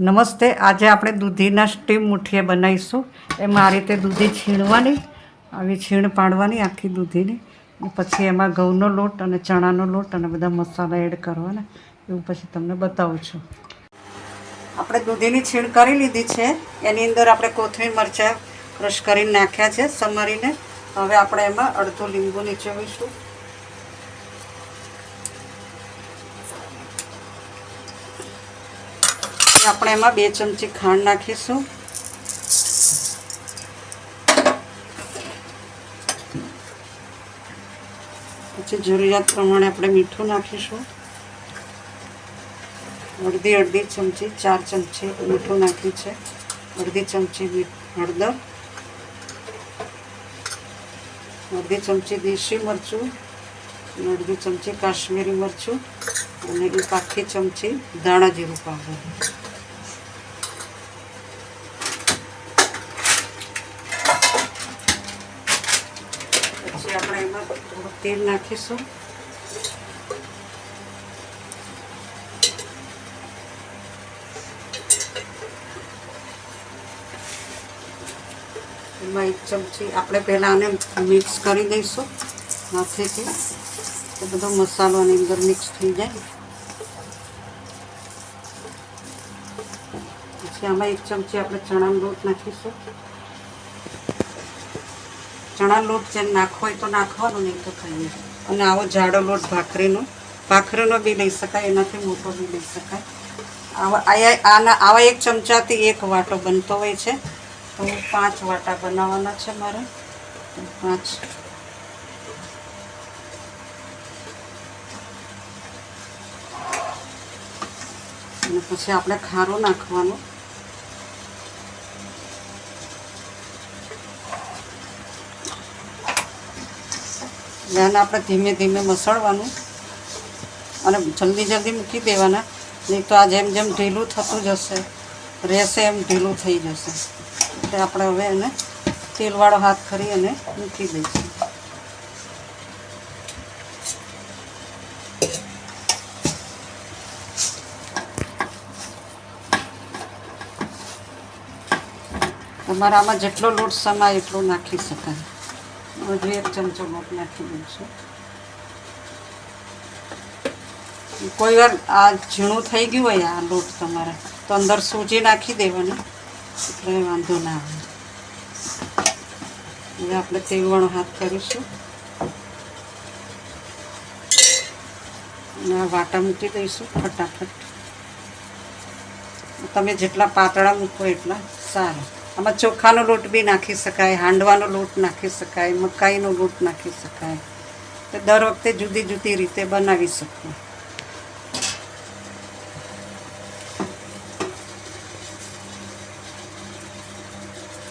નમસ્તે. આજે આપણે દૂધીના સ્ટીમ મુઠીએ બનાવીશું. એમાં આ રીતે દૂધી છીણવાની, આવી છીણ પાડવાની આખી દૂધીની. પછી એમાં ઘઉંનો લોટ અને ચણાનો લોટ અને બધા મસાલા એડ કરવાના. એવું પછી તમને બતાવું છું. આપણે દૂધીની છીણ કરી લીધી છે. એની અંદર આપણે કોથમીર મરચાં ક્રશ કરીને નાખ્યા છે, સમારીને. હવે આપણે એમાં અડધું લીંબુ નીચોવીશું આપણે એમાં બે ચમચી ખાંડ નાખીશું. પછી જરૂરિયાત પ્રમાણે આપણે મીઠું નાખીશું. અડધી અડધી ચમચી, ચાર ચમચી મીઠું નાખ્યું છે. અડધી ચમચી હળદર. અડધી ચમચી દેશી મરચું અડધી ચમચી કાશ્મીરી મરચું અને એક આખી ચમચી ધાણા જીરું પાવડર પછી આપણે થોડું તેલ નાખીશું. એમાં એક ચમચી આપણે પહેલાં આને મિક્સ કરી દઈશું હાથેથી તો બધો મસાલો આની અંદર મિક્સ થઈ જાય. પછી આમાં એક ચમચી આપણે ચણાનો લોટ નાખીશું. ચણા લોટ જેમ નાખવો હોય તો નાખવાનો નહીં તો ખાઈએ. અને આવો જાડો લોટ ભાખરીનો. ભાખરીનો બી લઈ શકાય, એનાથી મોટો બી લઈ શકાય. આવા આના, આવા એક ચમચાથી એક વાટો બનતો હોય છે. તો પાંચ વાટા બનાવવાના છે મારે. પાંચ. પછી આપણે ખારો નાખવાનો. એટલે આને આપણે ધીમે ધીમે મસળવાનું અને જલ્દી જલ્દી મૂકી દેવાના. નહીં તો આ જેમ જેમ ઢીલું થતું જશે, રહેશે એમ ઢીલું થઈ જશે. એટલે આપણે હવે એને તેલવાળો હાથ કરી અને મૂકી દઈશું. તમારે આમાં જેટલો લોટ સમાય એટલો નાખી શકાય. હજુ એક ચમચો લોટ નાખી દઈશું. કોઈ વાર આ ઝીણું થઈ ગયું હોય આ લોટ તમારે, તો અંદર સૂજી નાખી દેવાની. એટલે વાંધો ના આવે. હવે આપણે તેલવાળો હાથ કરીશું. અને આ વાટા મૂકી દઈશું ફટાફટ. તમે જેટલા પાતળા મૂકો એટલા સારા. આમાં ચોખાનો લોટ બી નાખી શકાય, હાંડવાનો લોટ નાખી શકાય, મકાઈનો લોટ નાખી શકાય. તો દર વખતે જુદી જુદી રીતે બનાવી શકું.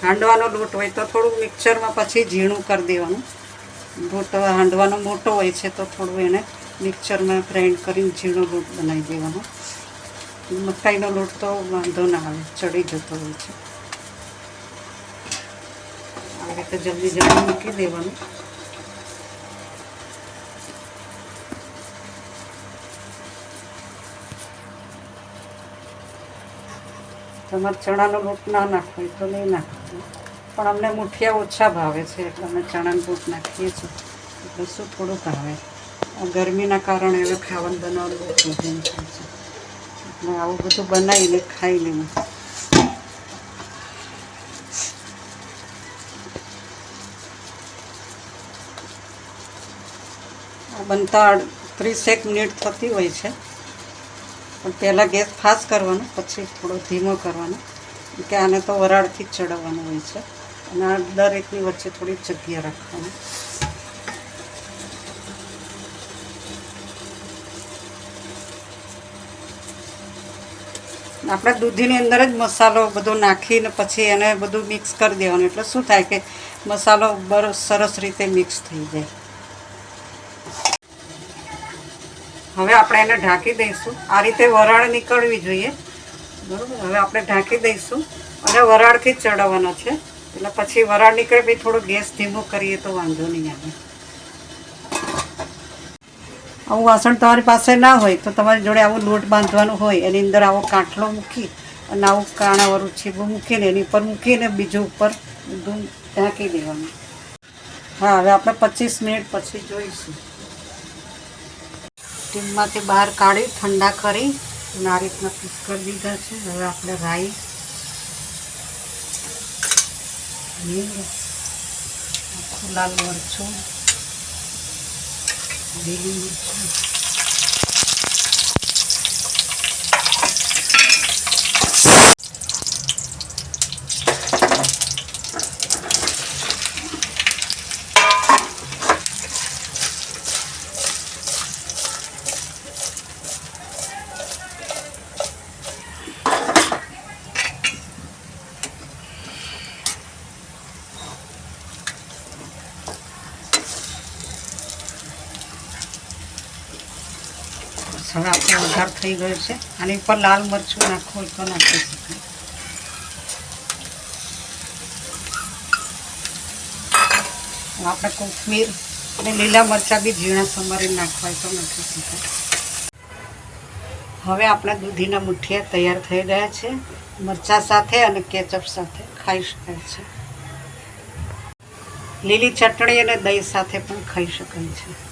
હાંડવાનો લોટ હોય તો થોડું મિક્સરમાં પછી ઝીણું કરી દેવાનું. લોટ હાંડવાનો મોટો હોય છે તો થોડું એને મિક્સરમાં ગ્રાઇન્ડ કરીને ઝીણો લોટ બનાવી દેવાનો. મકાઈનો લોટ તો વાંધો ના આવે, ચડી જતો હોય છે. રીતે જલ્દી જલ્દી મૂકી દેવાનું. તમારે ચણાનો લોટ ના નાખવો તો નહીં નાખવાનો પણ અમને મુઠિયા ઓછા ભાવે છે, એટલે અમે ચણાનો લોટ નાખીએ છીએ. એટલે શું થોડુંક આવે. ગરમીના કારણે હવે ખાવાનું બનાવવાનું બહુ પ્રોબ્લેમ થાય છે. એટલે આવું બધું બનાવીને ખાઈ લેવું બનતા ત્રીસેક મિનિટ થતી હોય છે. પણ પહેલાં ગેસ ફાસ્ટ કરવાનો, પછી થોડો ધીમો કરવાનો, કે આને તો વરાળથી જ ચડાવવાનું હોય છે. અને આ દરેકની વચ્ચે થોડી જગ્યા રાખવાની. આપણે દૂધીની અંદર જ મસાલો બધો નાખીને પછી એને બધું મિક્સ કરી દેવાનું. એટલે શું થાય કે મસાલો સરસ રીતે મિક્સ થઈ જાય. હવે આપણે એને ઢાંકી દઈશું. આ રીતે વરાળ નીકળવી જોઈએ. બરાબર? હવે આપણે ઢાંકી દઈશું. અને વરાળથી જ ચડાવવાનો છે. એટલે પછી વરાળ નીકળે, પછી થોડો ગેસ ધીમો કરીએ તો વાંધો નહીં આવે. આવું વાસણ તમારી પાસે ના હોય, તો તમારી જોડે આવું લોટ બાંધવાનું હોય, એની અંદર આવો કાંઠલો મૂકી અને આવું કાણાવાળું છીબું મૂકીને એની ઉપર મૂકીને બીજું ઉપર ઢાંકી દેવાનું. હા, હવે આપણે પચીસ મિનિટ પછી જોઈશું. ટીમમાંથી બહાર કાઢી, ઠંડા કરી અને આ રીતના પીસ કરી દીધા છે. હવે આપણે રાઈ આખું લાલ મરચું, લીલી મરચું. હવે આપણો વઘાર થઈ ગયો છે. આની ઉપર લાલ મરચું નાખવું તો નાખી શકાય. આપણે કોથમીર અને લીલા મરચાં બી ઝીણા સમારી નાખવા તો નાખી શકાય. હવે આપણા દૂધીના મુઠિયા તૈયાર થઈ ગયા છે. મરચાં સાથે અને કેચઅપ સાથે ખાઈ શકાય છે. લીલી ચટણી અને દહીં સાથે પણ ખાઈ શકાય છે.